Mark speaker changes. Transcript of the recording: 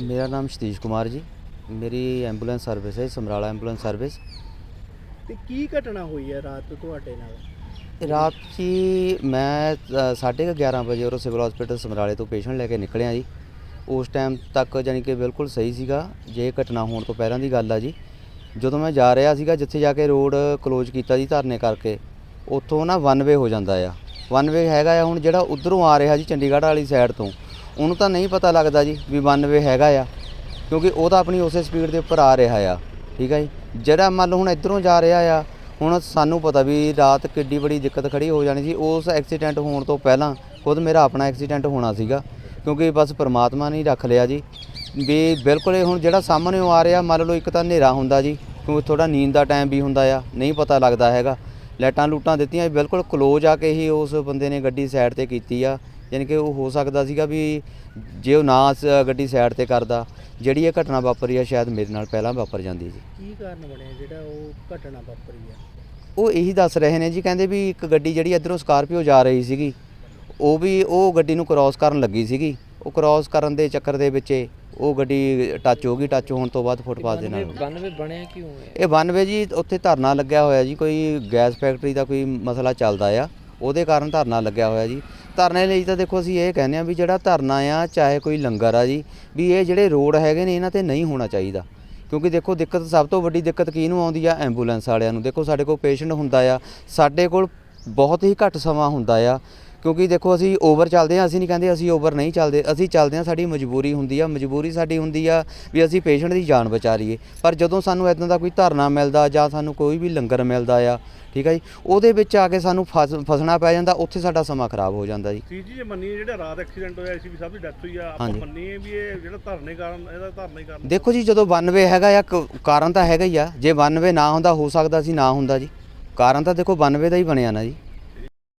Speaker 1: ਮੇਰਾ ਨਾਮ ਸਤੀਸ਼ ਕੁਮਾਰ ਜੀ। ਮੇਰੀ ਐਂਬੂਲੈਂਸ ਸਰਵਿਸ ਹੈ ਸਮਰਾਲਾ ਐਂਬੂਲੈਂਸ ਸਰਵਿਸ
Speaker 2: ਤੇ ਕੀ ਘਟਨਾ ਹੋਈ ਹੈ ਰਾਤ ਤੁਹਾਡੇ ਨਾਲ?
Speaker 1: ਰਾਤ ਜੀ ਮੈਂ ਅ, ਸਾਢੇ ਕੁ 11 ਵਜੇ ਉਰੋਂ ਸਿਵਲ ਹਸਪੀਟਲ ਸਮਰਾਲੇ ਤੋਂ ਪੇਸ਼ੈਂਟ ਲੈ ਕੇ ਨਿਕਲਿਆ ਜੀ। ਉਸ ਟਾਈਮ ਤੱਕ ਜਾਨੀ ਕਿ ਬਿਲਕੁਲ ਸਹੀ ਸੀਗਾ। ਜੇ ਘਟਨਾ ਹੋਣ ਤੋਂ ਪਹਿਲਾਂ ਦੀ ਗੱਲ ਆ ਜੀ। ਜਦੋਂ ਮੈਂ ਜਾ ਰਿਹਾ ਸੀਗਾ ਜਿੱਥੇ ਜਾ ਕੇ ਰੋਡ ਕਲੋਜ਼ ਕੀਤਾ ਜੀ ਧਰਨੇ ਕਰਕੇ ਉੱਥੋਂ ਨਾ ਵਨ ਵੇ ਹੋ ਜਾਂਦਾ ਆ। ਵਨ ਵੇ ਹੈਗਾ ਆ ਹੁਣ ਜਿਹੜਾ ਉਧਰੋਂ ਆ ਰਿਹਾ ਜੀ ਚੰਡੀਗੜ੍ਹ ਵਾਲੀ ਸਾਈਡ ਤੋਂ। ਉਹਨੂੰ ਤਾਂ ਨਹੀਂ ਪਤਾ ਲੱਗਦਾ ਜੀ ਵੀ ਵਨ ਵੇ ਹੈਗਾ ਆ, ਕਿਉਂਕਿ ਉਹ ਤਾਂ ਆਪਣੀ ਉਸੇ ਸਪੀਡ ਦੇ ਉੱਪਰ ਆ ਰਿਹਾ ਆ, ਠੀਕ ਹੈ ਜੀ? ਜਿਹੜਾ ਮੰਨ ਲਓ ਹੁਣ ਇਧਰੋਂ ਜਾ ਰਿਹਾ ਆ, ਹੁਣ ਸਾਨੂੰ ਪਤਾ ਵੀ ਰਾਤ ਕਿੱਡੀ ਬੜੀ ਦਿੱਕਤ ਖੜੀ ਹੋ ਜਾਣੀ ਸੀ। ਉਸ ਐਕਸੀਡੈਂਟ ਹੋਣ ਤੋਂ ਪਹਿਲਾਂ ਖੁਦ ਮੇਰਾ ਆਪਣਾ ਐਕਸੀਡੈਂਟ ਹੋਣਾ ਸੀਗਾ, ਕਿਉਂਕਿ ਬਸ ਪ੍ਰਮਾਤਮਾ ਨੇ ਰੱਖ ਲਿਆ ਜੀ। ਵੀ ਬਿਲਕੁਲ ਇਹ ਹੁਣ ਜਿਹੜਾ ਸਾਹਮਣੇ ਆ ਰਿਹਾ, ਮੰਨ ਲਓ ਇੱਕ ਤਾਂ ਹਨੇਰਾ ਹੁੰਦਾ ਜੀ, ਕਿਉਂਕਿ ਥੋੜਾ ਨੀਂਦ ਦਾ ਟਾਈਮ ਵੀ ਹੁੰਦਾ ਆ, ਨਹੀਂ ਪਤਾ ਲੱਗਦਾ ਹੈਗਾ। ਲਾਈਟਾਂ ਲੂਟਾਂ ਦਿੱਤੀਆਂ ਬਿਲਕੁਲ ਕਲੋਜ਼ ਆ ਕੇ ਹੀ ਉਸ ਬੰਦੇ ਨੇ ਗੱਡੀ ਸਾਈਡ ਤੇ ਕੀਤੀ ਆ। ਯਾਨੀ ਕਿ ਉਹ ਹੋ ਸਕਦਾ ਸੀਗਾ ਵੀ ਜੇ ਉਹ ਨਾ ਸ- ਗੱਡੀ ਸਾਈਡ ਤੇ ਕਰਦਾ ਜਿਹੜੀ ਇਹ ਘਟਨਾ ਵਾਪਰੀ ਆ ਸ਼ਾਇਦ ਮੇਰੇ ਨਾਲ ਪਹਿਲਾਂ ਵਾਪਰ ਜਾਂਦੀ ਜੀ
Speaker 2: ਕੀ ਕਾਰਨ ਬਣਿਆ ਜਿਹੜਾ ਉਹ ਘਟਨਾ ਵਾਪਰੀ ਹੈ
Speaker 1: ਉਹ ਇਹੀ ਦੱਸ ਰਹੇ ਨੇ ਜੀ ਕਹਿੰਦੇ ਵੀ ਇੱਕ ਗੱਡੀ ਜਿਹੜੀ ਇਧਰੋਂ ਸਕਾਰਪੀਓ ਜਾ ਰਹੀ ਸੀਗੀ ਉਹ ਵੀ ਉਹ ਗੱਡੀ ਨੂੰ ਕ੍ਰਾਸ ਕਰਨ ਲੱਗੀ ਸੀਗੀ। ਉਹ ਕ੍ਰਾਸ ਕਰਨ ਦੇ ਚੱਕਰ ਦੇ ਵਿੱਚ ਇਹ ਉਹ ਗੱਡੀ ਟੱਚ ਹੋ ਗਈ ਟੱਚ ਹੋਣ ਤੋਂ ਬਾਅਦ ਫੁੱਟਪਾਥ ਦੇ ਨਾਲ।
Speaker 3: 92 ਬਣਿਆ ਕਿਉਂ ਹੈ
Speaker 1: ਇਹ 92 ਜੀ ਉੱਥੇ ਧਰਨਾ ਲੱਗਿਆ ਹੋਇਆ ਜੀ ਕੋਈ ਗੈਸ ਫੈਕਟਰੀ ਦਾ ਕੋਈ ਮਸਲਾ ਚੱਲਦਾ ਆ ਉਹਦੇ ਕਾਰਨ ਧਰਨਾ ਲੱਗਿਆ ਹੋਇਆ ਜੀ। ਧਰਨੇ ਲਈ ਤਾਂ ਦੇਖੋ ਅਸੀਂ ਇਹ ਕਹਿੰਦੇ ਆ ਵੀ ਜਿਹੜਾ ਧਰਨਾ ਆ, ਚਾਹੇ ਕੋਈ ਲੰਗਰ ਆ ਜੀ, ਵੀ ਇਹ ਜਿਹੜੇ ਰੋਡ ਹੈਗੇ ਨੇ ਇਹਨਾਂ ਤੇ ਨਹੀਂ ਹੋਣਾ ਚਾਹੀਦਾ। ਕਿਉਂਕਿ ਦੇਖੋ ਦਿੱਕਤ ਸਭ ਤੋਂ ਵੱਡੀ ਦਿੱਕਤ ਕਿਹਨੂੰ ਆਉਂਦੀ ਆ? ਐਂਬੂਲੈਂਸ ਵਾਲਿਆਂ ਨੂੰ। ਦੇਖੋ ਸਾਡੇ ਕੋਲ ਪੇਸ਼ੈਂਟ ਹੁੰਦਾ ਆ, ਸਾਡੇ ਕੋਲ ਬਹੁਤ ਹੀ ਘੱਟ ਸਮਾਂ ਹੁੰਦਾ ਆ। ਕਿਉਂਕਿ ਦੇਖੋ ਅਸੀਂ ਓਵਰ ਚੱਲਦੇ ਆ ਅਸੀਂ ਨਹੀਂ ਕਹਿੰਦੇ ਅਸੀਂ ਓਵਰ ਨਹੀਂ ਚੱਲਦੇ ਅਸੀਂ ਚੱਲਦੇ ਆ ਸਾਡੀ ਮਜਬੂਰੀ ਹੁੰਦੀ ਆ ਮਜਬੂਰੀ ਸਾਡੀ ਹੁੰਦੀ ਆ ਵੀ ਅਸੀਂ ਪੇਸ਼ੈਂਟ ਦੀ ਜਾਨ ਬਚਾ ਲਈਏ। ਪਰ ਜਦੋਂ ਸਾਨੂੰ ਇਦਾਂ ਦਾ ਕੋਈ ਧਰਨਾ ਮਿਲਦਾ ਜਾਂ ਸਾਨੂੰ ਕੋਈ ਵੀ ਲੰਗਰ ਮਿਲਦਾ ਆ ਠੀਕ ਆ ਜੀ ਉਹਦੇ ਵਿੱਚ ਆ ਕੇ ਸਾਨੂੰ ਫਸ ਫਸਣਾ ਪੈ ਜਾਂਦਾ ਉੱਥੇ ਸਾਡਾ ਸਮਾਂ ਖਰਾਬ ਹੋ ਜਾਂਦਾ ਜੀ।
Speaker 4: ਜੀ ਜੇ ਮੰਨੀਏ ਜਿਹੜਾ ਰਾਤ ਐਕਸੀਡੈਂਟ ਹੋਇਆ ਸੀ ਵੀ ਸਭ ਦੀ ਡੈਥ ਹੋਈ ਆ ਆਪਾਂ। ਮੰਨੀਏ ਵੀ ਇਹ ਜਿਹੜਾ ਧਰਨੇ ਕਾਰਨ ਇਹਦਾ ਧਰਨੇ ਕਾਰਨ
Speaker 1: ਦੇਖੋ ਜੀ ਜਦੋਂ 92 ਹੈਗਾ ਆ ਕਾਰਨ ਤਾਂ ਹੈਗਾ ਹੀ ਆ ਜੇ 92 ਨਾ ਹੁੰਦਾ ਹੋ ਸਕਦਾ ਸੀ ਨਾ ਹੁੰਦਾ ਜੀ। ਕਾਰਨ ਤਾਂ ਦੇਖੋ 92 ਦਾ ਹੀ ਬਣਿਆ ਨਾ ਜੀ।